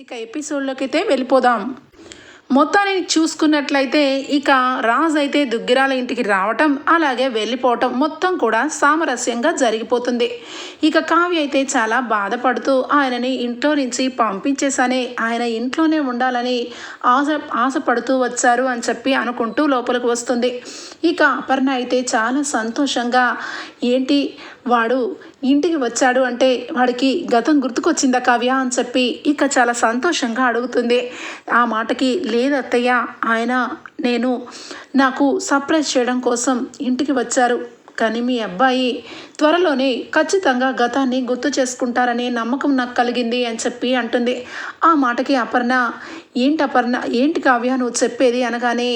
ఇక ఎపిసోడ్లోకి అయితే వెళ్ళిపోదాం. మొత్తాన్ని చూసుకున్నట్లయితే ఇక రాజ్ అయితే దుగ్గిరాల ఇంటికి రావటం అలాగే వెళ్ళిపోవటం మొత్తం కూడా సామరస్యంగా జరిగిపోతుంది. ఇక కావ్య అయితే చాలా బాధపడుతూ ఆయనని ఇంట్లో నుంచి పంపించేసానే ఆయన ఇంట్లోనే ఉండాలని ఆశ ఆశపడుతూ వచ్చారు అని చెప్పి అనుకుంటూ లోపలికి వస్తుంది. ఇక అపర్ణ అయితే చాలా సంతోషంగా ఏంటి వాడు ఇంటికి వచ్చాడు అంటే వాడికి గతం గుర్తుకొచ్చిందా కావ్య అని చెప్పి ఇక చాలా సంతోషంగా అడుగుతుంది. ఆ మాటకి లేదత్తయ్య ఆయన నేను నాకు సర్ప్రైజ్ చేయడం కోసం ఇంటికి వచ్చారు. కానీ మీ అబ్బాయి త్వరలోనే ఖచ్చితంగా గతాన్ని గుర్తు చేసుకుంటారనే నమ్మకం నాకు కలిగింది అని చెప్పి అంటుంది. ఆ మాటకి అపర్ణ ఏంటి అపర్ణ? ఏంటి కావ్య? నువ్వు చెప్పేది అనగానే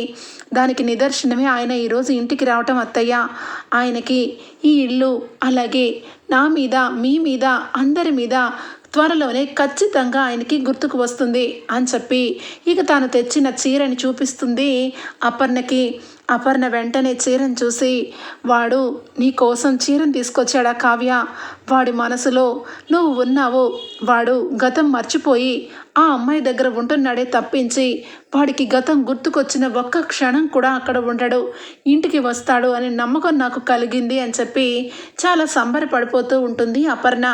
దానికి నిదర్శనమే ఆయన ఈరోజు ఇంటికి రావటం అత్తయ్య. ఆయనకి ఈ ఇల్లు అలాగే నా మీద మీ మీద అందరి మీద త్వరలోనే ఖచ్చితంగా ఆయనకి గుర్తుకు వస్తుంది అని చెప్పి ఇక తాను తెచ్చిన చీరని చూపిస్తుంది అపర్ణకి. అపర్ణ వెంటనే చీరను చూసి వాడు నీ కోసం చీరను తీసుకొచ్చాడా కావ్య? వాడి మనసులో నువ్వు ఉన్నావు. వాడు గతం మర్చిపోయి ఆ అమ్మాయి దగ్గర ఉంటున్నాడే తప్పించి వాడికి గతం గుర్తుకొచ్చిన ఒక్క క్షణం కూడా అక్కడ ఉండడు. ఇంటికి వస్తాడు అనే నమ్మకం నాకు కలిగింది అని చెప్పి చాలా సంబరపడిపోతూ ఉంటుంది అపర్ణ.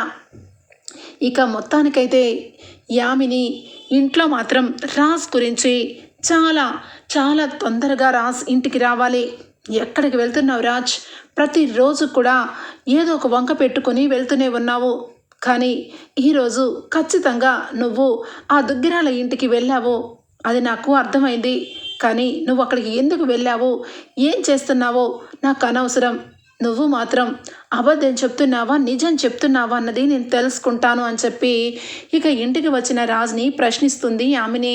ఇక మొత్తానికైతే యామిని ఇంట్లో మాత్రం రాజ్ గురించి చాలా చాలా తొందరగా రాజ్ ఇంటికి రావాలి. ఎక్కడికి వెళ్తున్నావు రాజ్? ప్రతిరోజు కూడా ఏదో ఒక వంక పెట్టుకొని వెళ్తూనే ఉన్నావు. కానీ ఈరోజు ఖచ్చితంగా నువ్వు ఆ దుగ్గిరాల ఇంటికి వెళ్ళావు. అది నాకు అర్థమైంది. కానీ నువ్వు అక్కడికి ఎందుకు వెళ్ళావు? ఏం చేస్తున్నావో నాకు అనవసరం. నువ్వు మాత్రం అబద్ధం చెప్తున్నావా? నిజం చెప్తున్నావా అన్నది నేను తెలుసుకుంటాను అని చెప్పి ఇక ఇంటికి వచ్చిన రాజ్ని ప్రశ్నిస్తుంది. ఆమెని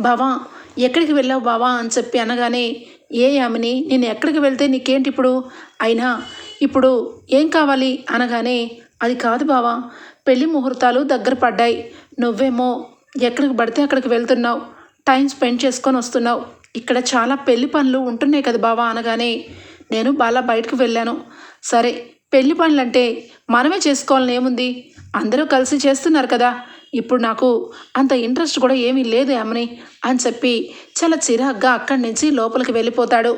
బావా ఎక్కడికి వెళ్ళావు బావా? అని చెప్పి అనగానే ఏ ఆమెని నేను ఎక్కడికి వెళ్తే నీకేంటి ఇప్పుడు? అయినా ఇప్పుడు ఏం కావాలి? అనగానే అది కాదు బావా పెళ్ళి ముహూర్తాలు దగ్గర పడ్డాయి. నువ్వేమో ఎక్కడికి పడితే అక్కడికి వెళ్తున్నావు. టైం స్పెండ్ చేసుకొని వస్తున్నావు. ఇక్కడ చాలా పెళ్ళి పనులు ఉంటున్నాయి కదా బావా? అనగానే నేను బాలా బయటకు వెళ్ళాను. సరే పెళ్ళి పనులంటే మనమే చేసుకోవాలని ఏముంది? అందరూ కలిసి చేస్తున్నారు కదా. ఇప్పుడు నాకు అంత ఇంట్రెస్ట్ కూడా ఏమీ లేదు అమ్మని అని చెప్పి చాలా చిరాగ్గా అక్కడి నుంచి లోపలికి వెళ్ళిపోతాడు.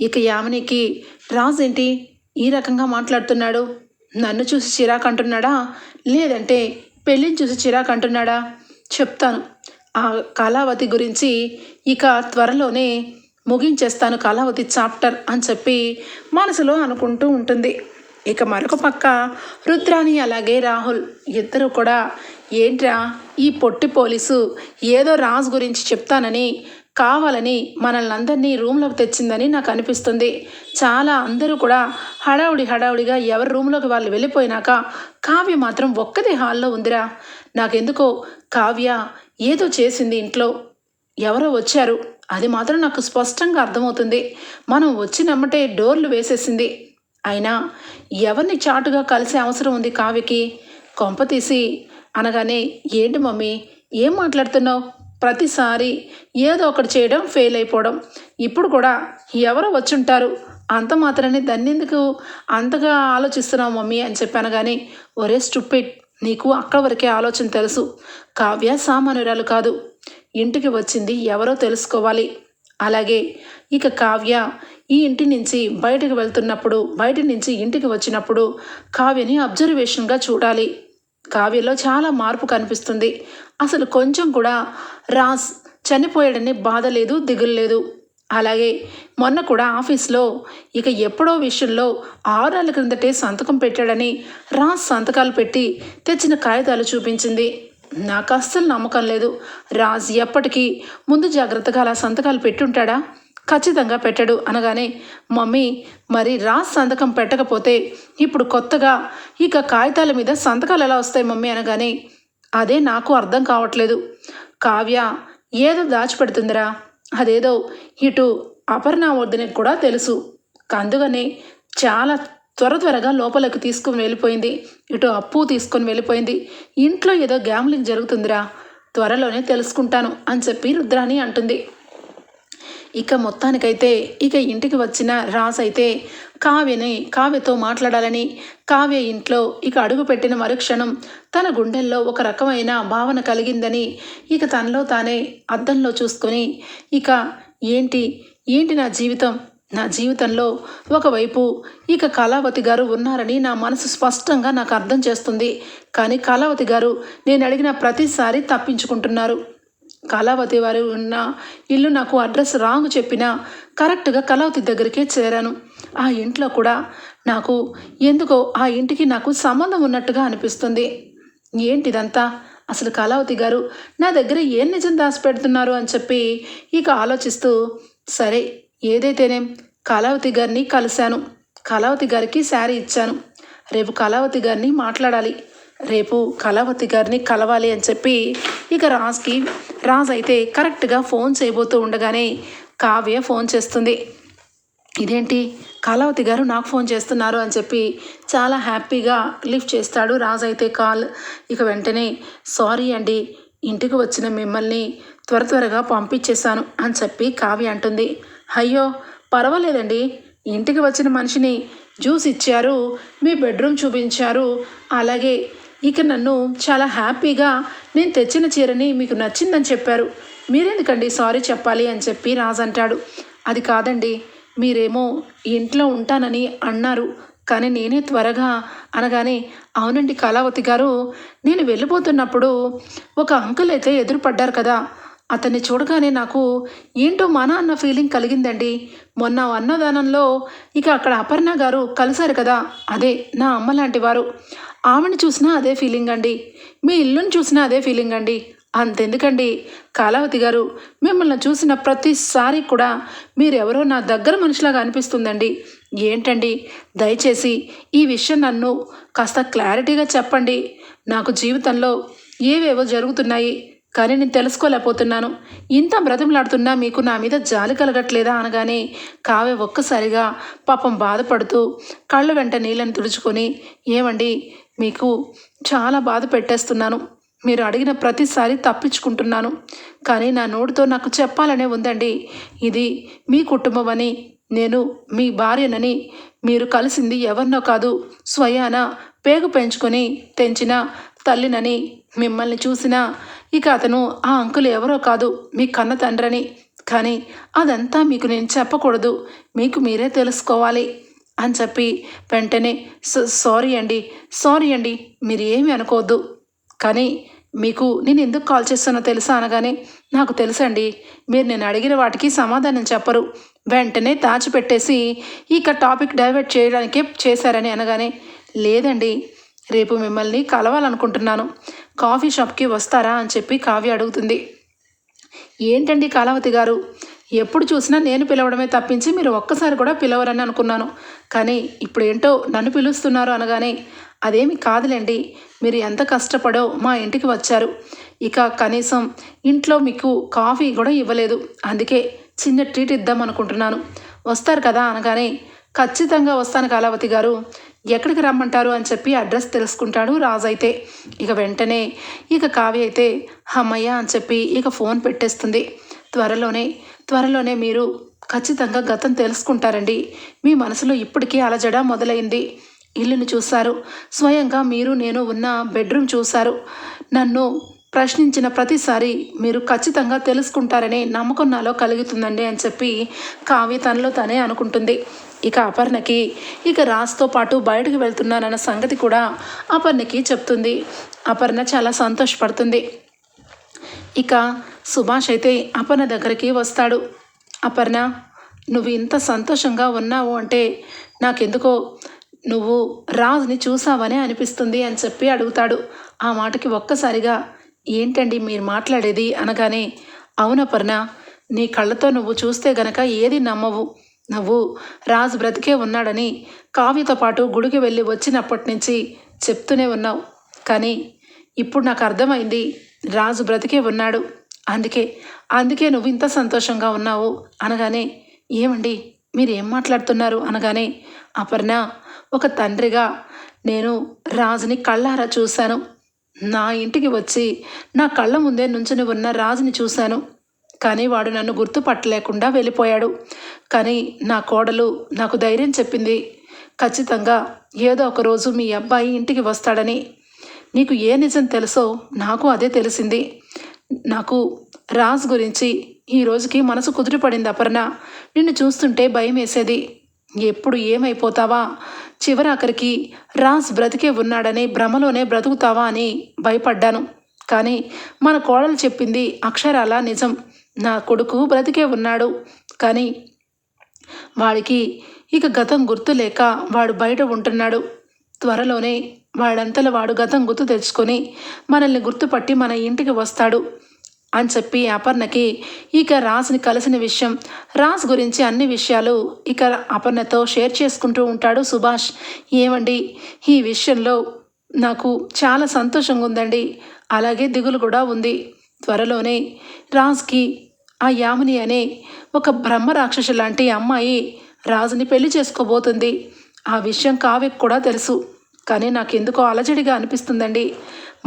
ఇక యామినికి రాజు ఏంటి? ఈ రకంగా మాట్లాడుతున్నాడు. నన్ను చూసి చిరాకు అంటున్నాడా? లేదంటే పెళ్ళిని చూసి చిరాకు అంటున్నాడా? చెప్తాను. ఆ కళావతి గురించి ఇక త్వరలోనే ముగించేస్తాను కళావతి చాప్టర్ అని చెప్పి మనసులో అనుకుంటూ ఉంటుంది. ఇక మరొక పక్క రుద్రాని అలాగే రాహుల్ ఇద్దరు కూడా ఏంట్రా ఈ పొట్టి పోలీసు ఏదో రాజ్ గురించి చెప్తానని కావాలని మనల్ని అందరినీ రూమ్లోకి తెచ్చిందని నాకు అనిపిస్తుంది. చాలా అందరూ కూడా హడావుడి హడావుడిగా ఎవరి రూమ్లోకి వాళ్ళు వెళ్ళిపోయినాక కావ్య మాత్రం ఒక్కదే హాల్లో ఉందిరా. నాకెందుకో కావ్య ఏదో చేసింది ఇంట్లో. ఎవరో వచ్చారు. అది మాత్రం నాకు స్పష్టంగా అర్థమవుతుంది. మనం వచ్చినమ్మటే డోర్లు వేసేసింది. అయినా ఎవరిని చాటుగా కలిసే అవసరం ఉంది కావ్యకి? కొంప తీసి అనగానే ఏంటి మమ్మీ ఏం మాట్లాడుతున్నావు? ప్రతిసారి ఏదో ఒకటి చేయడం ఫెయిల్ అయిపోవడం. ఇప్పుడు కూడా ఎవరో వచ్చుంటారు. అంత మాత్రాన్ని దాన్ని ఎందుకు అంతగా ఆలోచిస్తున్నావు మమ్మీ? అని చెప్పాను కానీ ఒరే స్టూపిడ్ నీకు అక్కడ వరకే ఆలోచన తెలుసు. కావ్య సామాన్యురాలు కాదు. ఇంటికి వచ్చింది ఎవరో తెలుసుకోవాలి. అలాగే ఇక కావ్య ఈ ఇంటి నుంచి బయటకు వెళ్తున్నప్పుడు బయట నుంచి ఇంటికి వచ్చినప్పుడు కావ్యని అబ్జర్వేషన్గా చూడాలి. కావ్యలో చాలా మార్పు కనిపిస్తుంది. అసలు కొంచెం కూడా రాస్ చనిపోయాడని బాధ లేదు దిగులు లేదు. అలాగే మొన్న కూడా ఆఫీస్లో ఇక ఎప్పుడో విషయంలో ఆరు నెలల క్రిందటే సంతకం పెట్టాడని రాస్ సంతకాలు పెట్టి తెచ్చిన కాగితాలు చూపించింది. నాకు అస్సలు నమ్మకం లేదు. రాజ్ ఎప్పటికీ ముందు జాగ్రత్తగా అలా సంతకాలు పెట్టుంటాడా? ఖచ్చితంగా పెట్టడు అనగానే మమ్మీ మరి రాజ్ సంతకం పెట్టకపోతే ఇప్పుడు కొత్తగా ఇక కాగితాల మీద సంతకాలు ఎలా వస్తాయి మమ్మీ? అనగానే అదే నాకు అర్థం కావట్లేదు. కావ్య ఏదో దాచిపెడుతుందిరా. అదేదో ఇటు అపర్ణ వద్దని కూడా తెలుసు. అందుకనే చాలా త్వర త్వరగా లోపలికి తీసుకుని వెళ్ళిపోయింది. ఇటు అప్పు తీసుకొని వెళ్ళిపోయింది. ఇంట్లో ఏదో గ్యామ్లింగ్ జరుగుతుందిరా. త్వరలోనే తెలుసుకుంటాను అని చెప్పి రుద్రాని అంటుంది. ఇక మొత్తానికైతే ఇక ఇంటికి వచ్చిన రాస్ అయితే కావ్యని కావ్యతో మాట్లాడాలని కావ్య ఇంట్లో ఇక అడుగు పెట్టిన మరుక్షణం తన గుండెల్లో ఒక రకమైన భావన కలిగిందని ఇక తనలో తానే అద్దంలో చూసుకొని ఇక ఏంటి ఏంటి నా జీవితం? నా జీవితంలో ఒకవైపు ఇక కళావతి గారు ఉన్నారని నా మనసు స్పష్టంగా నాకు అర్థం చేస్తుంది. కానీ కళావతి గారు నేను అడిగిన ప్రతిసారి తప్పించుకుంటున్నారు. కళావతి వారు ఉన్న ఇల్లు నాకు అడ్రస్ రాంగ్ చెప్పినా కరెక్ట్గా కళావతి దగ్గరికే చేరాను. ఆ ఇంట్లో కూడా నాకు ఎందుకో ఆ ఇంటికి నాకు సంబంధం ఉన్నట్టుగా అనిపిస్తుంది. ఏంటిదంతా? అసలు కళావతి గారు నా దగ్గర ఏం నిజం దాచిపెడుతున్నారు అని చెప్పి ఇక ఆలోచిస్తూ సరే ఏదైతేనేం కళావతి గారిని కలిశాను కళావతి గారికి శారీ ఇచ్చాను. రేపు కళావతి గారిని మాట్లాడాలి. రేపు కళావతి గారిని కలవాలి అని చెప్పి ఇక రాజ్కి రాజ్ అయితే కరెక్ట్గా ఫోన్ చేయబోతూ ఉండగానే కావ్య ఫోన్ చేస్తుంది. ఇదేంటి? కళావతి గారు నాకు ఫోన్ చేస్తున్నారు అని చెప్పి చాలా హ్యాపీగా లిఫ్ట్ చేస్తాడు రాజు అయితే కాల్. ఇక వెంటనే సారీ అండి ఇంటికి వచ్చిన మిమ్మల్ని త్వర త్వరగా పంపించేశాను అని చెప్పి కావ్య అంటుంది. అయ్యో పర్వాలేదండి. ఇంటికి వచ్చిన మనిషిని జ్యూస్ ఇచ్చారు మీ బెడ్రూమ్ చూపించారు. అలాగే ఇక నన్ను చాలా హ్యాపీగా నేను తెచ్చిన చీరని మీకు నచ్చిందని చెప్పారు. మీరెందుకండి సారీ చెప్పాలి అని చెప్పి రాజు అంటాడు. అది కాదండి మీరేమో ఇంట్లో ఉంటానని అన్నారు. కానీ నేనే త్వరగా అనగానే అవునండి కళావతి గారు నేను వెళ్ళిపోతున్నప్పుడు ఒక అంకుల్ అయితే ఎదురుపడ్డారు కదా. అతన్ని చూడగానే నాకు ఏంటో మన అన్న ఫీలింగ్ కలిగిందండి. మొన్న అన్నదానంలో ఇక అక్కడ అపర్ణ గారు కలిశారు కదా అదే నా అమ్మ లాంటి వారు. ఆమెను చూసినా అదే ఫీలింగ్ అండి. మీ ఇల్లుని చూసినా అదే ఫీలింగ్ అండి. అంతెందుకండి. కాలావతి గారు మిమ్మల్ని చూసిన ప్రతిసారి కూడా మీరెవరో నా దగ్గర మనిషిలాగా అనిపిస్తుందండి. ఏంటండి? దయచేసి ఈ విషయం నన్ను కాస్త క్లారిటీగా చెప్పండి. నాకు జీవితంలో ఏవేవో జరుగుతున్నాయి. కానీ నేను తెలుసుకోలేకపోతున్నాను. ఇంత బ్రతిమలాడుతున్నా మీకు నా మీద జాలి కలగట్లేదా అనగానే కావే ఒక్కసారిగా పాపం బాధపడుతూ కళ్ళ వెంట నీళ్ళని తుడుచుకొని ఏమండి మీకు చాలా బాధ పెట్టేస్తున్నాను. మీరు అడిగిన ప్రతిసారి తప్పించుకుంటున్నాను. కానీ నా నోటితో నాకు చెప్పాలనే ఉందండి. ఇది మీ కుటుంబం అని నేను మీ భార్యనని మీరు కలిసింది ఎవరినో కాదు. స్వయాన పేగు పెంచుకొని తెంచిన తల్లినని మిమ్మల్ని చూసినా ఇక అతను ఆ అంకుల్ ఎవరో కాదు మీ కన్న తండ్రని. కానీ అదంతా మీకు నేను చెప్పకూడదు మీకు మీరే తెలుసుకోవాలి అని చెప్పి వెంటనే సారీ అండి సారీ అండి మీరు ఏమి అనుకోవద్దు. కానీ మీకు నేను ఎందుకు కాల్ చేస్తానో తెలుసా అనగానే నాకు తెలుసండి మీరు నేను అడిగిన వాటికి సమాధానం చెప్పరు. వెంటనే దాచిపెట్టేసి ఇక టాపిక్ డైవర్ట్ చేయడానికే చేశారని అనగానే లేదండి రేపు మిమ్మల్ని కలవాలనుకుంటున్నాను. కాఫీ షాప్కి వస్తారా అని చెప్పి కావ్య అడుగుతుంది. ఏంటండి కళావతి గారు? ఎప్పుడు చూసినా నేను పిలవడమే తప్పించి మీరు ఒక్కసారి కూడా పిలవరని అనుకున్నాను. కానీ ఇప్పుడు ఏంటో నన్ను పిలుస్తున్నారు అనగానే అదేమి కాదులేండి మీరు ఎంత కష్టపడో మా ఇంటికి వచ్చారు. ఇక కనీసం ఇంట్లో మీకు కాఫీ కూడా ఇవ్వలేదు. అందుకే చిన్న ట్రీట్ ఇద్దాం అనుకుంటున్నాను వస్తారు కదా అనగానే ఖచ్చితంగా వస్తాను కళావతి గారు. ఎక్కడికి రమ్మంటారు అని చెప్పి అడ్రస్ తెలుసుకుంటాడు రాజు అయితే. ఇక వెంటనే ఇక కావ్య అయితే అమ్మయ్య అని చెప్పి ఇక ఫోన్ పెట్టేస్తుంది. త్వరలోనే త్వరలోనే మీరు ఖచ్చితంగా గతం తెలుసుకుంటారండి. మీ మనసులో ఇప్పటికీ అలజడ మొదలైంది. ఇల్లుని చూశారు. స్వయంగా మీరు నేను ఉన్న బెడ్రూమ్ చూశారు. నన్ను ప్రశ్నించిన ప్రతిసారి మీరు ఖచ్చితంగా తెలుసుకుంటారనే నమ్మకం నాలో కలుగుతుందండి అని చెప్పి కావ్య తనలో తనే అనుకుంటుంది. ఇక అపర్ణకి ఇక రాజ్తో పాటు బయటకు వెళ్తున్నానన్న సంగతి కూడా అపర్ణకి చెప్తుంది. అపర్ణ చాలా సంతోషపడుతుంది. ఇక సుభాష్ అయితే అపర్ణ దగ్గరికి వస్తాడు. అపర్ణ నువ్వు ఇంత సంతోషంగా ఉన్నావు అంటే నాకెందుకో? నువ్వు రాజుని చూసావనే అనిపిస్తుంది అని చెప్పి అడుగుతాడు. ఆ మాటకి ఒక్కసారిగా ఏంటండి మీరు మాట్లాడేది? అనగానే అవునపర్ణ నీ కళ్ళతో నువ్వు చూస్తే గనక ఏది నమ్మవు. నువ్వు. రాజు బ్రతికే ఉన్నాడని కావ్యతో పాటు గుడికి వెళ్ళి వచ్చినప్పటి నుంచి చెప్తూనే ఉన్నావు. కానీ ఇప్పుడు నాకు అర్థమైంది రాజు బ్రతికే ఉన్నాడు. అందుకే అందుకే నువ్వు ఇంత సంతోషంగా ఉన్నావు అనగానే ఏమండి మీరు ఏం మాట్లాడుతున్నారు అనగానే అపర్ణ ఒక తండ్రిగా నేను రాజుని కళ్ళారా చూశాను. నా ఇంటికి వచ్చి నా కళ్ళ ముందే నుంచుని ఉన్న రాజుని చూశాను. కానీ వాడు నన్ను గుర్తుపట్టలేకుండా వెళ్ళిపోయాడు. కానీ నా కోడలు నాకు ధైర్యం చెప్పింది ఖచ్చితంగా ఏదో ఒక రోజు మీ అబ్బాయి ఇంటికి వస్తాడని. నీకు ఏ నిజం తెలుసో నాకు అదే తెలిసింది. నాకు రాజ్ గురించి ఈ రోజుకి మనసు కుదిరిపడింది అపర్ణ. నిన్ను చూస్తుంటే భయం వేసేది. ఎప్పుడు ఏమైపోతావా? చివరాఖరికి రాజ్ బ్రతికే ఉన్నాడని భ్రమలోనే బ్రతుకుతావా అని భయపడ్డాను. కానీ మన కోడలు చెప్పింది అక్షరాల నిజం. నా కొడుకు బ్రతికే ఉన్నాడు. కానీ వాడికి ఇక గతం గుర్తు లేక వాడు బయట ఉంటున్నాడు. త్వరలోనే వాడంతలో వాడు గతం గుర్తు తెచ్చుకొని మనల్ని గుర్తుపట్టి మన ఇంటికి వస్తాడు అని చెప్పి అపర్ణకి ఇక రాజ్ని కలిసిన విషయం రాజ్ గురించి అన్ని విషయాలు ఇక అపర్ణతో షేర్ చేసుకుంటూ ఉంటాడు సుభాష్. ఏమండి ఈ విషయంలో నాకు చాలా సంతోషంగా ఉందండి అలాగే దిగులు కూడా ఉంది. త్వరలోనే రాజ్కి ఆ యామిని అనే ఒక బ్రహ్మ రాక్షసు లాంటి అమ్మాయి రాజుని పెళ్ళి చేసుకోబోతుంది. ఆ విషయం కావ్యకు కూడా తెలుసు. కానీ నాకెందుకో అలజడిగా అనిపిస్తుందండి.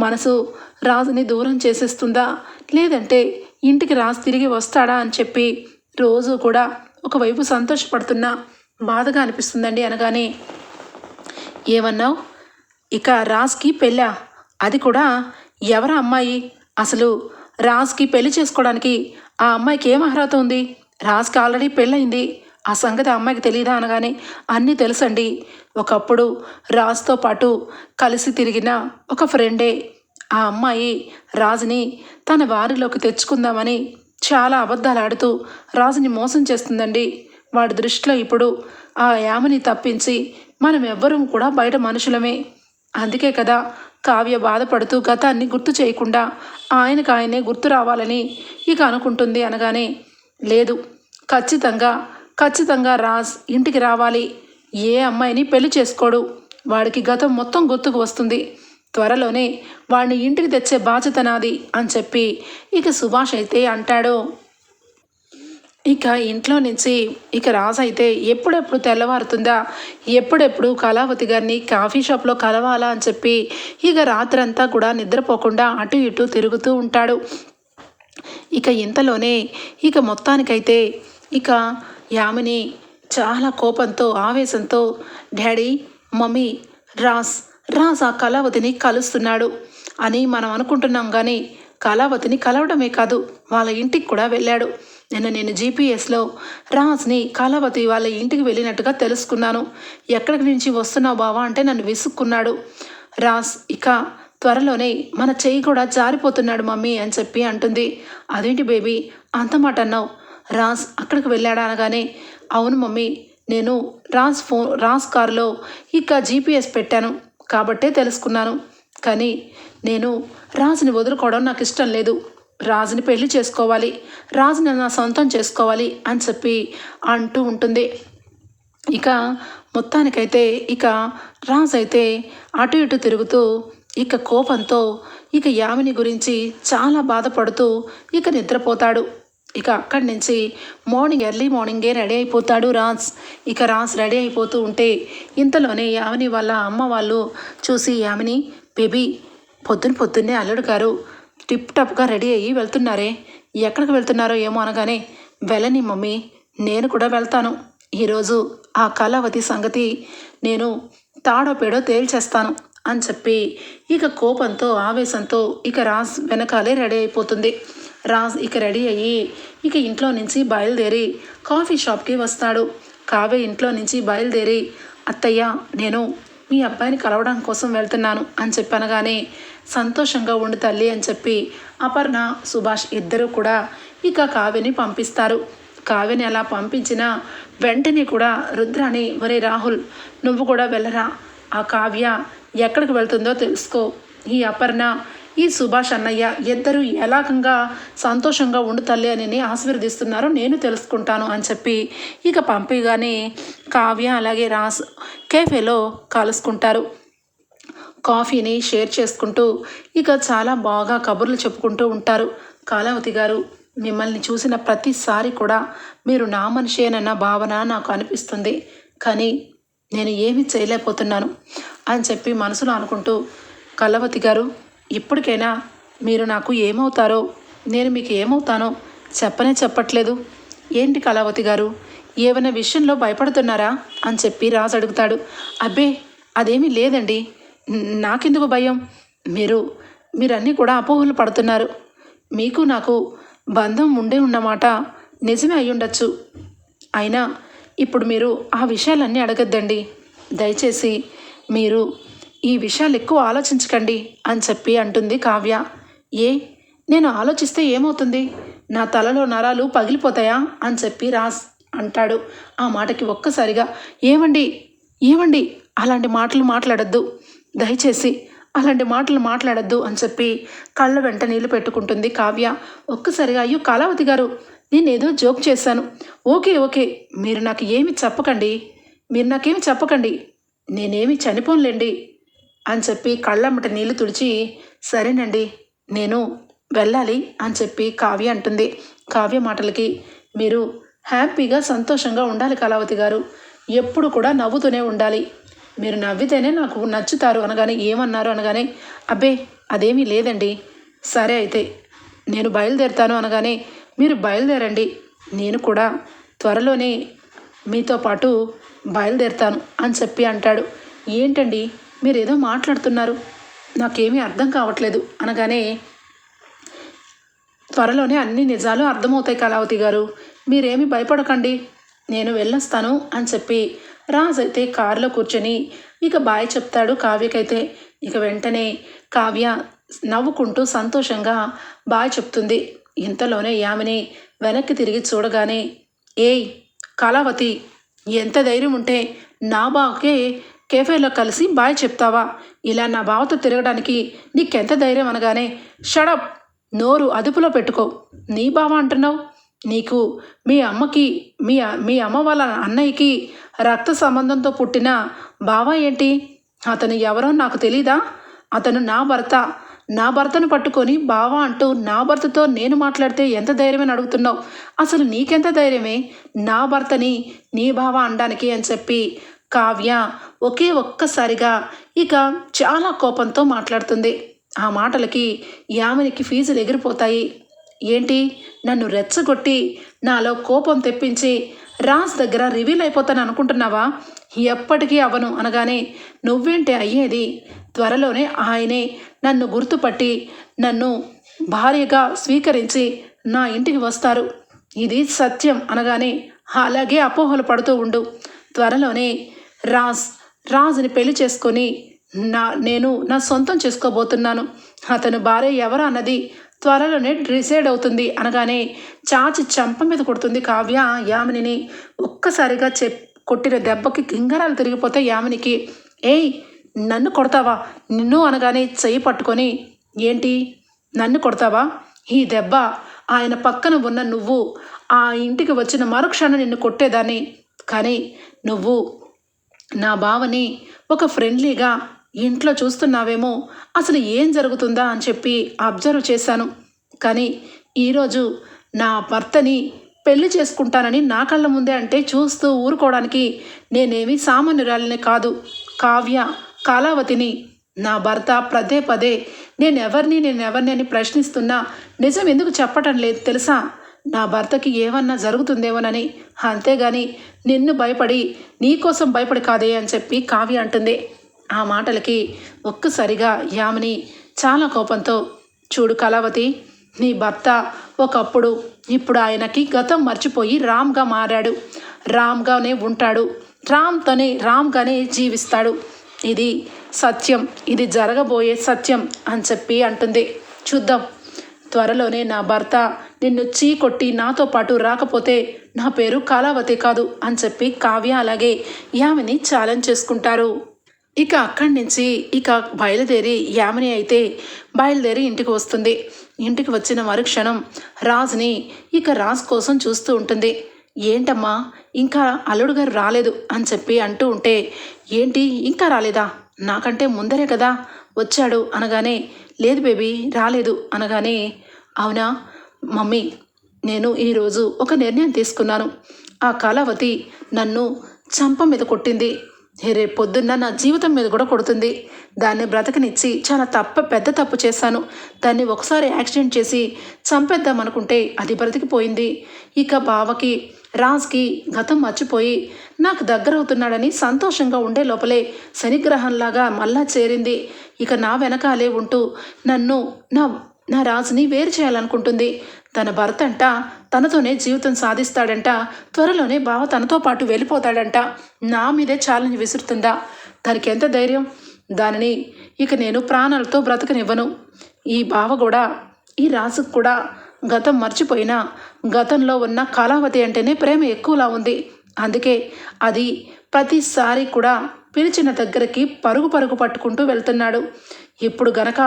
మనసు రాజుని దూరం చేసేస్తుందా? లేదంటే ఇంటికి రాజు తిరిగి వస్తాడా అని చెప్పి రోజు కూడా ఒకవైపు సంతోషపడుతున్నా బాధగా అనిపిస్తుందండి అనగానే ఏమన్నావు? ఇక రాజ్కి పెళ్ళా? అది కూడా ఎవరా అమ్మాయి? అసలు రాజ్కి పెళ్ళి చేసుకోవడానికి ఆ అమ్మాయికి ఏం అర్హత ఉంది? రాజ్కి ఆల్రెడీ పెళ్ళయింది. ఆ సంగతి ఆ అమ్మాయికి తెలియదా అనగానే అన్నీ తెలుసండి. ఒకప్పుడు రాజ్తో పాటు కలిసి తిరిగిన ఒక ఫ్రెండే. ఆ అమ్మాయి రాజుని తన వారిలోకి తెచ్చుకుందామని చాలా అబద్ధాలు ఆడుతూ రాజుని మోసం చేస్తుందండి. వాడి దృష్టిలో ఇప్పుడు ఆ యామని తప్పించి మనం ఎవ్వరూ కూడా బయట మనుషులమే. అందుకే కదా కావ్య బాధపడుతూ గతాన్ని గుర్తు చేయకుండా ఆయనకు ఆయనే గుర్తు రావాలని ఇక అనుకుంటుంది అనగానే లేదు ఖచ్చితంగా ఖచ్చితంగా రాజ్ ఇంటికి రావాలి. ఏ అమ్మాయిని పెళ్ళి చేసుకోడు. వాడికి గతం మొత్తం గుర్తుకు వస్తుంది. త్వరలోనే వాడిని ఇంటికి తెచ్చే బాధ్యత నాది అని చెప్పి ఇక సుభాష్ అయితే అంటాడు. ఇక ఇంట్లో నుంచి ఇక రాజు అయితే ఎప్పుడెప్పుడు తెల్లవారుతుందా? ఎప్పుడెప్పుడు కళావతి గారిని కాఫీ షాప్లో కలవాలా అని చెప్పి ఇక రాత్రంతా కూడా నిద్రపోకుండా అటు ఇటు తిరుగుతూ ఉంటాడు. ఇక ఇంతలోనే ఇక మొత్తానికైతే ఇక యామిని చాలా కోపంతో ఆవేశంతో డాడీ మమ్మీ రాస్ రాస్ ఆ కళావతిని కలుస్తున్నాడు అని మనం అనుకుంటున్నాం కానీ కళావతిని కలవడమే కాదు వాళ్ళ ఇంటికి కూడా వెళ్ళాడు. నిన్న నేను జీపీఎస్లో రాజ్ని కళావతి వాళ్ళ ఇంటికి వెళ్ళినట్టుగా తెలుసుకున్నాను. ఎక్కడికి నుంచి వస్తున్నావు బావా అంటే నన్ను విసుక్కున్నాడు. రాజ్ ఇక త్వరలోనే మన చెయ్యి కూడా జారిపోతున్నాడు మమ్మీ అని చెప్పి అంటుంది. అదేంటి బేబీ అంత మాట అన్నావు. రాజ్ అక్కడికి వెళ్ళాడా అనగానే అవును మమ్మీ నేను రాజ్ ఫోన్ రాజ్ కారులో ఇక జీపీఎస్ పెట్టాను. కాబట్టే తెలుసుకున్నాను. కానీ నేను రాజుని వదులుకోవడం నాకు ఇష్టం లేదు. రాజుని పెళ్ళి చేసుకోవాలి. రాజుని నా సొంతం చేసుకోవాలి అని చెప్పి అంటూ ఉంటుంది. ఇక మొత్తానికైతే ఇక రాజు అయితే అటు ఇటు తిరుగుతూ ఇక కోపంతో ఇక యామిని గురించి చాలా బాధపడుతూ ఇక నిద్రపోతాడు. ఇక అక్కడి నుంచి మార్నింగ్ ఎర్లీ మార్నింగే రెడీ అయిపోతాడు రాజ్. ఇక రాజ్ రెడీ అయిపోతూ ఉంటే ఇంతలోనే యామిని వాళ్ళ అమ్మ వాళ్ళు చూసి యామిని బేబీ పొద్దున పొద్దున్నే అల్లుడు గారు టిప్ టాప్గా రెడీ అయ్యి వెళ్తున్నారే? ఎక్కడికి వెళ్తున్నారో ఏమో అనగానే వెళ్ళని మమ్మీ నేను కూడా వెళ్తాను. ఈరోజు ఆ కళావతి సంగతి నేను తాడో పేడో తేల్చేస్తాను అని చెప్పి ఇక కోపంతో ఆవేశంతో ఇక రాజ్ వెనకాలే రెడీ అయిపోతుంది. రాజ్ ఇక రెడీ అయ్యి ఇక ఇంట్లో నుంచి బయలుదేరి కాఫీ షాప్కి వస్తాడు. కావ్య ఇంట్లో నుంచి బయలుదేరి అత్తయ్య నేను మీ అబ్బాయిని కలవడం కోసం వెళ్తున్నాను అని చెప్పనగానే సంతోషంగా ఉండు తల్లి అని చెప్పి అపర్ణ సుభాష్ ఇద్దరూ కూడా ఇక కావ్యని పంపిస్తారు. కావ్యని అలా పంపించిన వెంటనే కూడా రుద్రాని ఒరే రాహుల్ నువ్వు కూడా వెళ్ళరా? ఆ కావ్య ఎక్కడికి వెళ్తుందో తెలుసుకో. ఈ అపర్ణ ఈ సుభాష్ అన్నయ్య ఇద్దరు ఎలాగంగా సంతోషంగా ఉండు తల్లి అని ఆశీర్వదిస్తున్నారో నేను తెలుసుకుంటాను అని చెప్పి ఇక పంపిగానే కావ్య అలాగే రాస్ కేఫేలో కలుసుకుంటారు. కాఫీని షేర్ చేసుకుంటూ ఇక చాలా బాగా కబుర్లు చెప్పుకుంటూ ఉంటారు. కాలావతి గారు మిమ్మల్ని చూసిన ప్రతిసారి కూడా మీరు నా మనిషేనన్న భావన నాకు అనిపిస్తుంది. కానీ నేను ఏమీ చేయలేకపోతున్నాను అని చెప్పి మనసులో అనుకుంటూ కలవతి గారు ఇప్పటికైనా మీరు నాకు ఏమవుతారో నేను మీకు ఏమవుతానో చెప్పనే చెప్పట్లేదు. ఏంటి కళావతి గారు? ఏమైనా విషయంలో భయపడుతున్నారా? అని చెప్పి రాజు అడుగుతాడు. అబ్బే అదేమీ లేదండి. నాకెందుకు భయం? మీరు మీరన్నీ కూడా అపోహలు పడుతున్నారు. మీకు నాకు బంధం ఉండే ఉన్నమాట. నిజమే అయ్యుండొచ్చు. అయినా ఇప్పుడు మీరు ఆ విషయాలన్నీ అడగద్దండి. దయచేసి మీరు ఈ విషయాలు ఎక్కువ ఆలోచించకండి అని చెప్పి అంటుంది కావ్య. ఏ? నేను ఆలోచిస్తే ఏమవుతుంది? నా తలలో నరాలు పగిలిపోతాయా? అని చెప్పి రాస్ అంటాడు. ఆ మాటకి ఒక్కసారిగా ఏమండి? ఏమండి? అలాంటి మాటలు మాట్లాడద్దు. దయచేసి అలాంటి మాటలు మాట్లాడద్దు అని చెప్పి కళ్ళ వెంట నీళ్ళు పెట్టుకుంటుంది కావ్య. ఒక్కసారిగా అయ్యో కళావతి గారు నేను ఏదో జోక్ చేశాను. ఓకే ఓకే మీరు నాకు ఏమి చెప్పకండి. మీరు నాకేమి చెప్పకండి. నేనేమి చనిపోనులేండి. అని చెప్పి కళ్ళమ్మట నీళ్ళు తుడిచి సరేనండి నేను వెళ్ళాలి అని చెప్పి కావ్య అంటుంది. కావ్య మాటలకి మీరు హ్యాపీగా సంతోషంగా ఉండాలి కళావతి గారు. ఎప్పుడు కూడా నవ్వుతూనే ఉండాలి. మీరు నవ్వితేనే నాకు నచ్చుతారు అనగానే ఏమన్నారు? అనగానే అబ్బే అదేమీ లేదండి. సరే అయితే నేను బయలుదేరుతాను అనగానే మీరు బయలుదేరండి. నేను కూడా త్వరలోనే మీతో పాటు బయలుదేరుతాను అని చెప్పి అంటాడు. ఏంటండి మీరేదో మాట్లాడుతున్నారు. నాకేమీ అర్థం కావట్లేదు. అనగానే త్వరలోనే అన్ని నిజాలు అర్థమవుతాయి కళావతి గారు. మీరేమి భయపడకండి. నేను వెళ్ళొస్తాను అని చెప్పి రాజ్ అయితే కారులో కూర్చొని ఇక బాయ్ చెప్తాడు కావ్యకైతే. ఇక వెంటనే కావ్య నవ్వుకుంటూ సంతోషంగా బాయ్ చెప్తుంది. ఇంతలోనే యామిని వెనక్కి తిరిగి చూడగానే ఏయ్ కళావతి ఎంత ధైర్యం ఉంటే నా బాకే కేఫేలో కలిసి బాయ్ చెప్తావా? ఇలా నా బావతో తిరగడానికి నీకెంత ధైర్యం అనగానే షడప్ నోరు అదుపులో పెట్టుకో. నీ బావ అంటున్నావు? నీకు మీ అమ్మకి మీ మీ అమ్మ వాళ్ళ అన్నయ్యకి రక్త సంబంధంతో పుట్టిన బావ ఏంటి? అతను ఎవరో నాకు తెలీదా? అతను నా భర్త. నా భర్తను పట్టుకొని బావ అంటూ నా భర్తతో నేను మాట్లాడితే ఎంత ధైర్యమని అడుగుతున్నావు? అసలు నీకెంత ధైర్యమే? నా భర్తని నీ బావ అనడానికి అని చెప్పి కావ్య ఒకే ఒక్కసారిగా ఇక చాలా కోపంతో మాట్లాడుతుంది. ఆ మాటలకి యామినికి ఫీజులు ఎగిరిపోతాయి. ఏంటి? నన్ను రెచ్చగొట్టి నాలో కోపం తెప్పించి రాజ్ దగ్గర రివీల్ అయిపోతాను అనుకుంటున్నావా? ఎప్పటికీ అవను అనగానే నువ్వేంటి అయ్యేది? త్వరలోనే ఆయనే నన్ను గుర్తుపట్టి నన్ను భార్యగా స్వీకరించి నా ఇంటికి వస్తారు. ఇది సత్యం అనగానే అలాగే అపోహలు పడుతూ ఉండు. త్వరలోనే రాజ్ రాజుని పెళ్ళి చేసుకొని నా నేను నా సొంతం చేసుకోబోతున్నాను. అతను భార్య ఎవరు అన్నది త్వరలోనే డిసైడ్ అవుతుంది. అనగానే చాచి చంప మీద కొడుతుంది కావ్య యామినిని. ఒక్కసారిగా చెప్ కొట్టిన దెబ్బకి గింగరాలు తిరిగిపోతే యామినికి. ఏయ్ నన్ను కొడతావా? నిన్ను అనగానే చెయ్యి పట్టుకొని ఏంటి? నన్ను కొడతావా? ఈ దెబ్బ ఆయన పక్కన ఉన్న నువ్వు ఆ ఇంటికి వచ్చిన మరుక్షణం నిన్ను కొట్టేదాన్ని. కానీ నువ్వు నా బావని ఒక ఫ్రెండ్లీగా ఇంట్లో చూస్తున్నావేమో అసలు ఏం జరుగుతుందా అని చెప్పి అబ్జర్వ్ చేశాను. కానీ ఈరోజు నా భర్తని పెళ్ళి చేసుకుంటానని నా కళ్ళ ముందే అంటే చూస్తూ ఊరుకోవడానికి నేనేమి సామాన్యురాలిని కాదు. కావ్య కాలావతిని నా భర్త పదే పదే నేను ఎవరిని నేను ఎవరిని అని ప్రశ్నిస్తున్నా నిజం ఎందుకు చెప్పటం లేదు తెలుసా? నా భర్తకి ఏమన్నా జరుగుతుందేమోనని. అంతేగాని నిన్ను భయపడి నీకోసం భయపడి కాదే అని చెప్పి కావ్య అంటుంది. ఆ మాటలకి ఒక్కసారిగా యామిని చాలా కోపంతో చూడు కళావతి నీ భర్త ఒకప్పుడు ఇప్పుడు ఆయనకి గతం మర్చిపోయి రామ్గా మారాడు. రామ్గానే ఉంటాడు. రామ్తోనే రామ్గానే జీవిస్తాడు. ఇది సత్యం ఇది జరగబోయే సత్యం అని చెప్పి అంటుంది. చూద్దాం. త్వరలోనే నా భర్త నిన్ను చీ కొట్టి నాతో పాటు రాకపోతే నా పేరు కాలావతి కాదు అని చెప్పి కావ్య అలాగే యామిని ఛాలెంజ్ చేసుకుంటారు. ఇక అక్కడి నుంచి ఇక బయలుదేరి యామిని అయితే బయలుదేరి ఇంటికి వస్తుంది. ఇంటికి వచ్చిన మరుక్షణం రాజుని ఇక రాజ్ కోసం చూస్తూ ఉంటుంది. ఏంటమ్మా ఇంకా అల్లుడు గారు రాలేదు అని చెప్పి అంటూ ఉంటే ఏంటి ఇంకా రాలేదా? నాకంటే ముందరే కదా వచ్చాడు అనగానే లేదు బేబీ రాలేదు అనగానే అవునా? మమ్మీ నేను ఈరోజు ఒక నిర్ణయం తీసుకున్నాను. ఆ కళావతి నన్ను చంప మీద కొట్టింది. రేపు పొద్దున్న నా జీవితం మీద కూడా కొడుతుంది. దాన్ని బ్రతకనిచ్చి చాలా తప్ప పెద్ద తప్పు చేశాను. దాన్ని ఒకసారి యాక్సిడెంట్ చేసి చంపేద్దాం అనుకుంటే అది బ్రతికిపోయింది. ఇక బావకి రాజ్కి గతం మర్చిపోయి నాకు దగ్గరవుతున్నాడని సంతోషంగా ఉండే లోపలే శనిగ్రహంలాగా మళ్ళా చేరింది. ఇక నా వెనకాలే ఉంటూ నన్ను నా నా రాజుని వేరు చేయాలనుకుంటుంది. తన భర్త అంట తనతోనే జీవితం సాధిస్తాడంట. త్వరలోనే బావ తనతో పాటు వెళ్ళిపోతాడంట. నా మీదే ఛాలెంజ్ విసురుతుందా? దానికి ఎంత ధైర్యం? దానిని ఇక నేను ప్రాణాలతో బ్రతకనివ్వను. ఈ బావ కూడా ఈ రాజుకు కూడా గతం మర్చిపోయినా గతంలో ఉన్న కళావతి అంటేనే ప్రేమ ఎక్కువలా ఉంది. అందుకే అది ప్రతిసారి కూడా పిలిచిన దగ్గరికి పరుగు పరుగు పట్టుకుంటూ వెళ్తున్నాడు. ఇప్పుడు గనక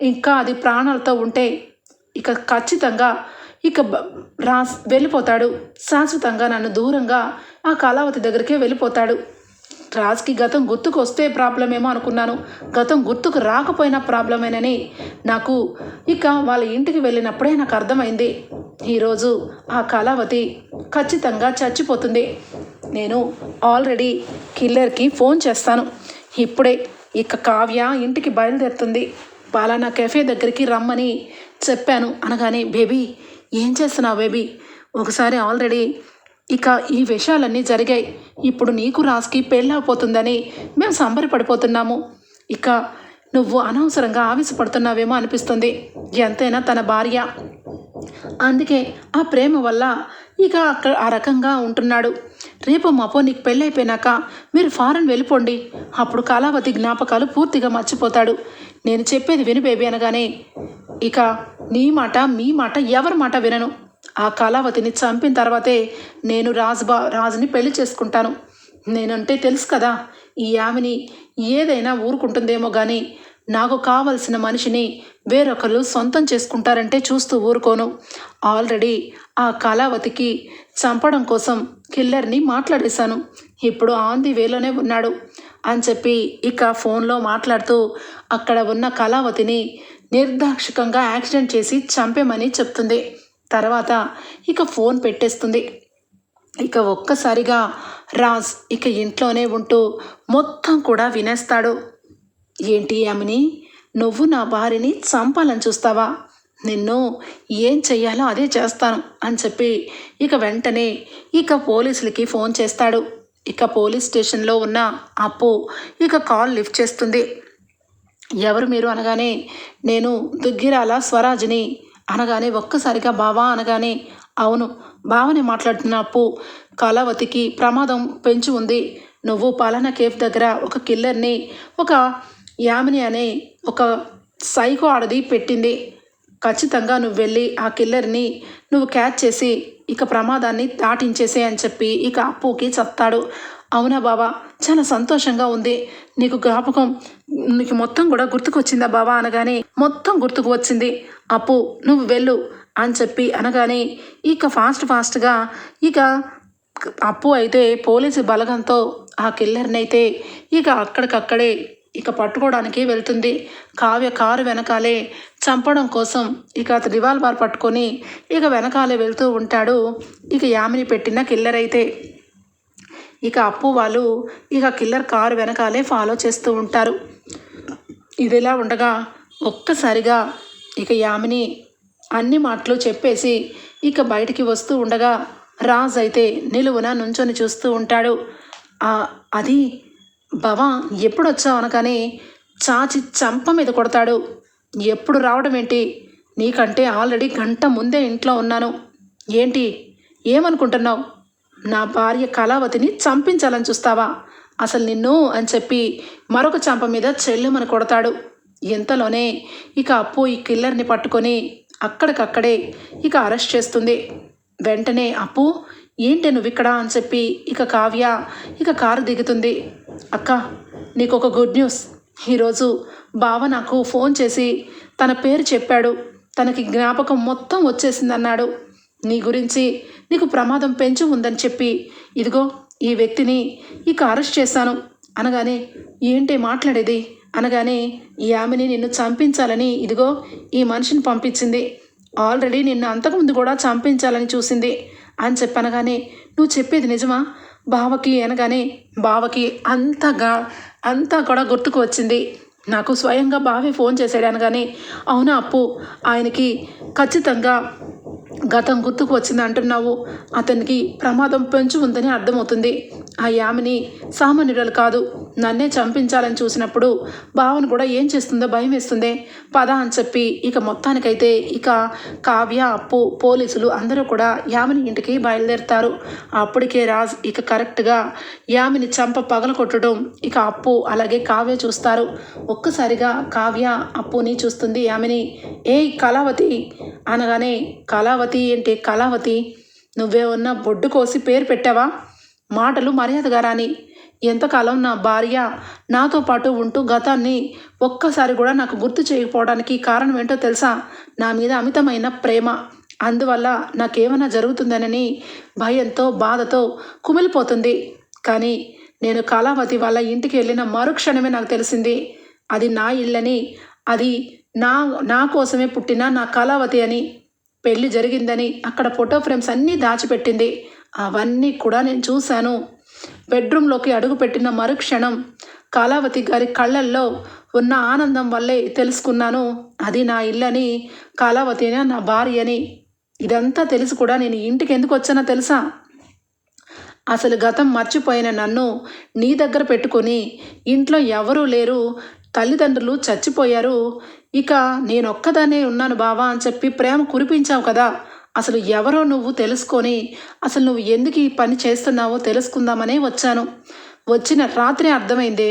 ఇంకా అది ప్రాణాలతో ఉంటే ఇక ఖచ్చితంగా ఇక రా వెళ్ళిపోతాడు. శాశ్వతంగా నన్ను దూరంగా ఆ కళావతి దగ్గరికే వెళ్ళిపోతాడు. రాజ్కి గతం గుర్తుకు వస్తే ప్రాబ్లమేమో అనుకున్నాను. గతం గుర్తుకు రాకపోయినా ప్రాబ్లమేనని. నాకు ఇక వాళ్ళ ఇంటికి వెళ్ళినప్పుడే నాకు అర్థమైంది. ఈరోజు ఆ కళావతి ఖచ్చితంగా చచ్చిపోతుంది. నేను ఆల్రెడీ కిల్లర్కి ఫోన్ చేస్తాను. ఇప్పుడే ఇక కావ్య ఇంటికి బయలుదేరుతుంది. పాలానా కెఫే దగ్గరికి రమ్మని చెప్పాను. అనగానే బేబీ ఏం చేస్తున్నావు బేబీ? ఒకసారి ఆల్రెడీ ఇక ఈ విషయాలన్నీ జరిగాయి. ఇప్పుడు నీకు రాజ్కి పెళ్ళైపోతుందని మేము సంబరపడిపోతున్నాము. ఇక నువ్వు అనవసరంగా ఆవేశపడుతున్నావేమో అనిపిస్తుంది. ఎంతైనా తన భార్య. అందుకే ఆ ప్రేమ వల్ల ఇక అక్కడ ఆ రకంగా ఉంటున్నాడు. రేపు మాపో నీకు పెళ్ళైపోయినాక మీరు ఫారెన్ వెళ్ళిపోండి. అప్పుడు కళావతి జ్ఞాపకాలు పూర్తిగా మర్చిపోతాడు. నేను చెప్పేది విను బేబీ అనగానే ఇక నీ మాట మీ మాట ఎవరి మాట వినను. ఆ కళావతిని చంపిన తర్వాతే నేను రాజుబా రాజుని పెళ్ళి చేసుకుంటాను. నేనంటే తెలుసు కదా ఈ ఆమెని ఏదైనా ఊరుకుంటుందేమో కానీ నాకు కావలసిన మనిషిని వేరొకరు సొంతం చేసుకుంటారంటే చూస్తూ ఊరుకోను. ఆల్రెడీ ఆ కళావతికి చంపడం కోసం కిల్లర్ని మాట్లాడేశాను. ఇప్పుడు ఆన్ ది వేలోనే ఉన్నాడు అని చెప్పి ఇక ఫోన్లో మాట్లాడుతూ అక్కడ ఉన్న కళావతిని నిర్దాక్షికంగా యాక్సిడెంట్ చేసి చంపేమని చెప్తుంది. తర్వాత ఇక ఫోన్ పెట్టేస్తుంది. ఇక ఒక్కసారిగా రాజ్ ఇక ఇంట్లోనే ఉంటూ మొత్తం కూడా వినేస్తాడు. ఏంటి అమిని నువ్వు నా భార్యని చంపాలని చూస్తావా? నిన్ను ఏం చెయ్యాలో అదే చేస్తాను అని చెప్పి ఇక వెంటనే ఇక పోలీసులకి ఫోన్ చేస్తాడు. ఇక పోలీస్ స్టేషన్లో ఉన్న అప్పు ఇక కాల్ లిఫ్ట్ చేస్తుంది. ఎవరు మీరు అనగానే నేను దుగ్గిరాల స్వరాజ్ని అనగానే ఒక్కసారిగా బావా అనగానే అవును బావనే మాట్లాడుతున్న అప్పు. కళావతికి ప్రమాదం పెంచి ఉంది. నువ్వు పాలనా కేఫ్ దగ్గర ఒక కిల్లర్ని ఒక యామిని అనే ఒక సైకో ఆడది పెట్టింది. ఖచ్చితంగా నువ్వు వెళ్ళి ఆ కిల్లర్ని నువ్వు క్యాచ్ చేసి ఇక ప్రమాదాన్ని దాటించేసే అని చెప్పి ఇక అప్పుకి చెప్తాడు. అవునా బాబా చాలా సంతోషంగా ఉంది. నీకు జ్ఞాపకం నీకు మొత్తం కూడా గుర్తుకొచ్చిందా బాబా అనగానే మొత్తం గుర్తుకు వచ్చింది. అప్పు నువ్వు వెళ్ళు అని చెప్పి అనగానే ఇక ఫాస్ట్ ఫాస్ట్గా ఇక అప్పు అయితే పోలీసు బలగంతో ఆ కిల్లర్ని అయితే ఇక అక్కడికక్కడే ఇక పట్టుకోవడానికి వెళ్తుంది. కావ్య కారు వెనకాలే చంపడం కోసం ఇక అతను రివాల్వర్ పట్టుకొని ఇక వెనకాలే వెళ్తూ ఉంటాడు. ఇక యామిని పెట్టిన కిల్లర్ అయితే ఇక అప్పు వాళ్ళు ఇక కిల్లర్ కారు వెనకాలే ఫాలో చేస్తూ ఉంటారు. ఇదిలా ఉండగా ఒక్కసారిగా ఇక యామిని అన్ని మాటలు చెప్పేసి ఇక బయటికి వస్తూ ఉండగా రాజ్ అయితే నిలువున నుంచొని చూస్తూ ఉంటాడు. అది భవ ఎప్పుడు వచ్చావు అనగానే చాచి చంప మీద కొడతాడు. ఎప్పుడు రావడం ఏంటి? నీకంటే ఆల్రెడీ గంట ముందే ఇంట్లో ఉన్నాను. ఏంటి? ఏమనుకుంటున్నావు? నా భార్య కళావతిని చంపించాలని చూస్తావా? అసలు నిన్ను అని చెప్పి మరొక చంప మీద చెల్లెమని కొడతాడు. ఇంతలోనే ఇక అప్పు ఈ కిల్లర్ని పట్టుకొని అక్కడికక్కడే ఇక అరెస్ట్ చేస్తుంది. వెంటనే అప్పు ఏంటి నువ్వు ఇక్కడ? అని చెప్పి ఇక కావ్య ఇక కారు దిగుతుంది. అక్క నీకు ఒక గుడ్ న్యూస్. ఈరోజు బావ నాకు ఫోన్ చేసి తన పేరు చెప్పాడు. తనకి జ్ఞాపకం మొత్తం వచ్చేసిందన్నాడు. నీ గురించి నీకు ప్రమాదం పెంచి ఉందని చెప్పి ఇదిగో ఈ వ్యక్తిని ఇక అరెస్ట్ చేశాను. అనగానే ఏంటి మాట్లాడేది? అనగానే ఈ ఆమెని నిన్ను చంపించాలని ఇదిగో ఈ మనిషిని పంపించింది. ఆల్రెడీ నిన్ను అంతకుముందు కూడా చంపించాలని చూసింది అని చెప్పనగానే నువ్వు చెప్పేది నిజమా? బావకి అనగానే బావకి అంతగా అంతా కూడా గుర్తుకు వచ్చింది. నాకు స్వయంగా బావి ఫోన్ చేశాడు కానీ అవునా అప్పు ఆయనకి ఖచ్చితంగా గతం గుర్తుకు వచ్చింది అంటున్నావు. అతనికి ప్రమాదం పెంచు ఉందని అర్థమవుతుంది. ఆ యామిని సామాన్యురాలు కాదు నన్నే చంపించాలని చూసినప్పుడు భావన కూడా ఏం చేస్తుందో భయం వేస్తుంది. పద అని చెప్పి ఇక మొత్తానికైతే ఇక కావ్య అప్పు పోలీసులు అందరూ కూడా యామిని ఇంటికి బయలుదేరుతారు. అప్పటికే రాజ్ ఇక కరెక్ట్గా యామిని చంప పగల కొట్టడం ఇక అప్పు అలాగే కావ్య చూస్తారు. ఒక్కసారిగా కావ్య అప్పుని చూస్తుంది. ఆమెని ఏ కళావతి! అనగానే కళావతి ఏంటి కళావతి నువ్వే ఉన్న బొడ్డు కోసి పేరు పెట్టావా? మాటలు మర్యాదగా రాని ఎంతకాలం నా భార్య నాతో పాటు ఉంటూ గతాన్ని ఒక్కసారి కూడా నాకు గుర్తు చేయకపోవడానికి కారణం ఏంటో తెలుసా? నా మీద అమితమైన ప్రేమ. అందువల్ల నాకేమైనా జరుగుతుందనని భయంతో బాధతో కుమిలిపోతుంది. కానీ నేను కళావతి వాళ్ళ ఇంటికి వెళ్ళిన మరుక్షణమే నాకు తెలిసింది. అది నా ఇల్లని అది నా నా కోసమే పుట్టిన నా కళావతి అని పెళ్ళి జరిగిందని అక్కడ ఫోటో ఫ్రేమ్స్ అన్నీ దాచిపెట్టింది. అవన్నీ కూడా నేను చూశాను. బెడ్రూమ్లోకి అడుగుపెట్టిన మరుక్షణం కళావతి గారి కళ్ళల్లో ఉన్న ఆనందం వల్లే తెలుసుకున్నాను. అది నా ఇల్లని కళావతినే నా భార్య అని. ఇదంతా తెలిసి కూడా నేను ఇంటికి ఎందుకు వచ్చానో తెలుసా? అసలు గతం మర్చిపోయిన నన్ను నీ దగ్గర పెట్టుకొని ఇంట్లో ఎవరూ లేరు. తల్లిదండ్రులు చచ్చిపోయారు. ఇక నేనొక్కదానే ఉన్నాను బావా అని చెప్పి ప్రేమ కురిపించావు కదా. అసలు ఎవరో నువ్వు తెలుసుకొని అసలు నువ్వు ఎందుకు ఈ పని చేస్తున్నావో తెలుసుకుందామనే వచ్చాను. వచ్చిన రాత్రి అర్థమైందే.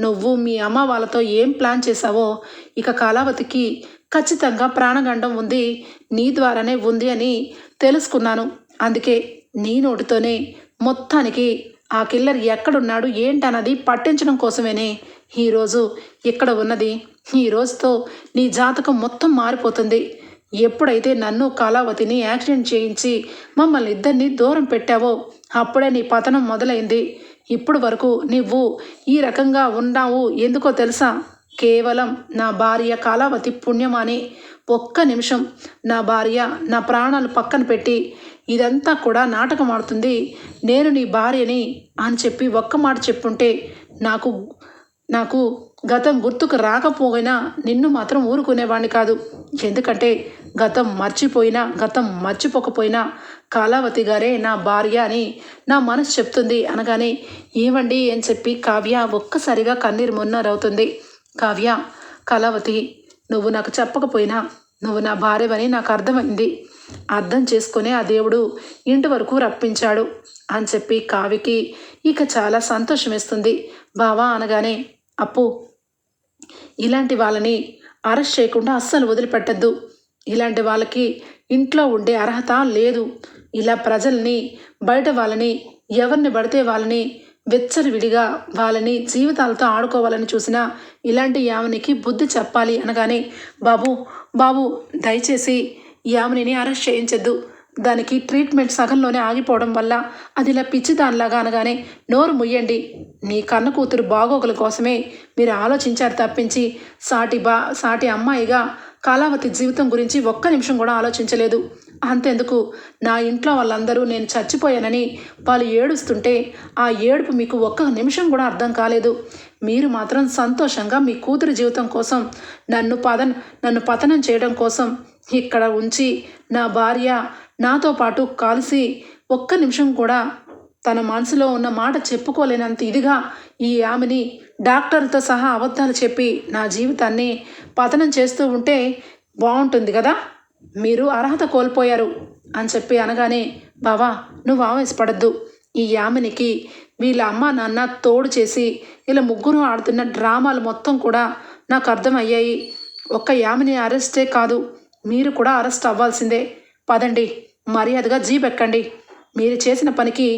నువ్వు మీ అమ్మ వాళ్ళతో ఏం ప్లాన్ చేశావో ఇక కళావతికి ఖచ్చితంగా ప్రాణగండం ఉంది నీ ద్వారానే ఉంది అని తెలుసుకున్నాను. అందుకే నీ నోటితోనే మొత్తానికి ఆ కిల్లర్ ఎక్కడున్నాడు ఏంటన్నది పట్టించడం కోసమేనే ఈరోజు ఇక్కడ ఉన్నది ఈ రోజుతో నీ జాతకం మొత్తం మారిపోతుంది. ఎప్పుడైతే నన్ను కళావతిని యాక్సిడెంట్ చేయించి మమ్మల్ని ఇద్దరిని దూరం పెట్టావో అప్పుడే నీ పతనం మొదలైంది. ఇప్పుడు వరకు నువ్వు ఈ రకంగా ఉన్నావు ఎందుకో తెలుసా? కేవలం నా భార్య కళావతి పుణ్యమాని. ఒక్క నిమిషం నా భార్య నా ప్రాణాలు పక్కన పెట్టి ఇదంతా కూడా నాటకం ఆడుతుంది. నేను నీ భార్యని అని చెప్పి ఒక్క మాట చెప్పుంటే నాకు నాకు గతం గుర్తుకు రాకపోయినా నిన్ను మాత్రం ఊరుకునేవాడిని కాదు. ఎందుకంటే గతం మర్చిపోయినా గతం మర్చిపోకపోయినా కాలావతి గారే నా భార్య అని నా మనసు చెప్తుంది అనగానే ఏవండి అని చెప్పి కావ్య ఒక్కసారిగా కన్నీరు మున్నారవుతుంది. కావ్య కళావతి నువ్వు నాకు చెప్పకపోయినా నువ్వు నా భార్యవని నాకు అర్థమైంది. అర్థం చేసుకునే ఆ దేవుడు ఇంటి వరకు రప్పించాడు అని చెప్పి కావికి ఇక చాలా సంతోషం వేస్తుంది. బావా అనగానే అప్పు. ఇలాంటి వాళ్ళని అరెస్ట్ చేయకుండా అస్సలు వదిలిపెట్టద్దు. ఇలాంటి వాళ్ళకి ఇంట్లో ఉండే అర్హత లేదు. ఇలా ప్రజల్ని బయట వాళ్ళని ఎవరిని పడితే వాళ్ళని విడిగా వాళ్ళని జీవితాలతో ఆడుకోవాలని చూసినా ఇలాంటి యామినికి బుద్ధి చెప్పాలి అనగానే బాబు బాబు దయచేసి యామినిని అరెస్ట్ చేయించద్దు. దానికి ట్రీట్మెంట్ సగంలోనే ఆగిపోవడం వల్ల అది ఇలా పిచ్చి దానిలాగా అనగానే నోరు ముయ్యండి. మీ కన్న కూతురు బాగోగుల కోసమే మీరు ఆలోచించారు తప్పించి సాటి బా సాటి అమ్మాయిగా కాలావతి జీవితం గురించి ఒక్క నిమిషం కూడా ఆలోచించలేదు. అంతెందుకు? నా ఇంట్లో వాళ్ళందరూ నేను చచ్చిపోయానని వాళ్ళు ఏడుస్తుంటే ఆ ఏడుపు మీకు ఒక్క నిమిషం కూడా అర్థం కాలేదు. మీరు మాత్రం సంతోషంగా మీ కూతురు జీవితం కోసం నన్ను పదన నన్ను పతనం చేయడం కోసం ఇక్కడ ఉంచి నా భార్య నాతో పాటు కలిసి ఒక్క నిమిషం కూడా తన మనసులో ఉన్న మాట చెప్పుకోలేనంత ఇదిగా ఈ ఆమెని డాక్టర్తో సహా అబద్ధాలు చెప్పి నా జీవితాన్ని పతనం చేస్తూ ఉంటే బాగుంటుంది కదా? మీరు అర్హత కోల్పోయారు అని చెప్పి అనగానే బావా నువ్వు ఆవేశపడద్దు. ఈ యామినికి వీళ్ళ అమ్మ నాన్న తోడు చేసి ఇలా ముగ్గురు ఆడుతున్న డ్రామాలు మొత్తం కూడా నాకు అర్థమయ్యాయి. ఒక్క యామిని అరెస్టే కాదు మీరు కూడా అరెస్ట్ అవ్వాల్సిందే. పదండి మర్యాదగా జీబెక్కండి మీరు చేసిన పనికి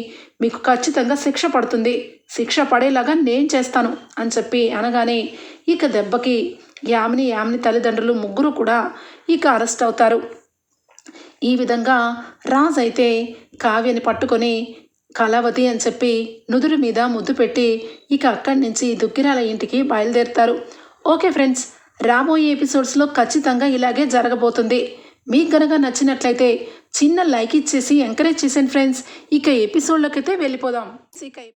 మీకు ఖచ్చితంగా శిక్ష పడుతుంది. శిక్ష పడేలాగా నేను చేస్తాను అని చెప్పి అనగానే ఇక దెబ్బకి యామిని యామిని తల్లిదండ్రులు ముగ్గురు కూడా ఇక అరెస్ట్ అవుతారు. ఈ విధంగా రాజ్ అయితే కావ్యని పట్టుకొని కళావతి అని చెప్పి నుదురు మీద ముద్దు పెట్టి ఇక అక్కడి నుంచి దుక్కిరాల ఇంటికి బయలుదేరుతారు. ఓకే ఫ్రెండ్స్ రాబోయే ఎపిసోడ్స్లో ఖచ్చితంగా ఇలాగే జరగబోతుంది. మీకు కనుక నచ్చినట్లయితే చిన్న లైక్ ఇచ్చేసి ఎంకరేజ్ చేసాను ఫ్రెండ్స్. ఇక ఎపిసోడ్లోకి అయితే వెళ్ళిపోదాం. ఇక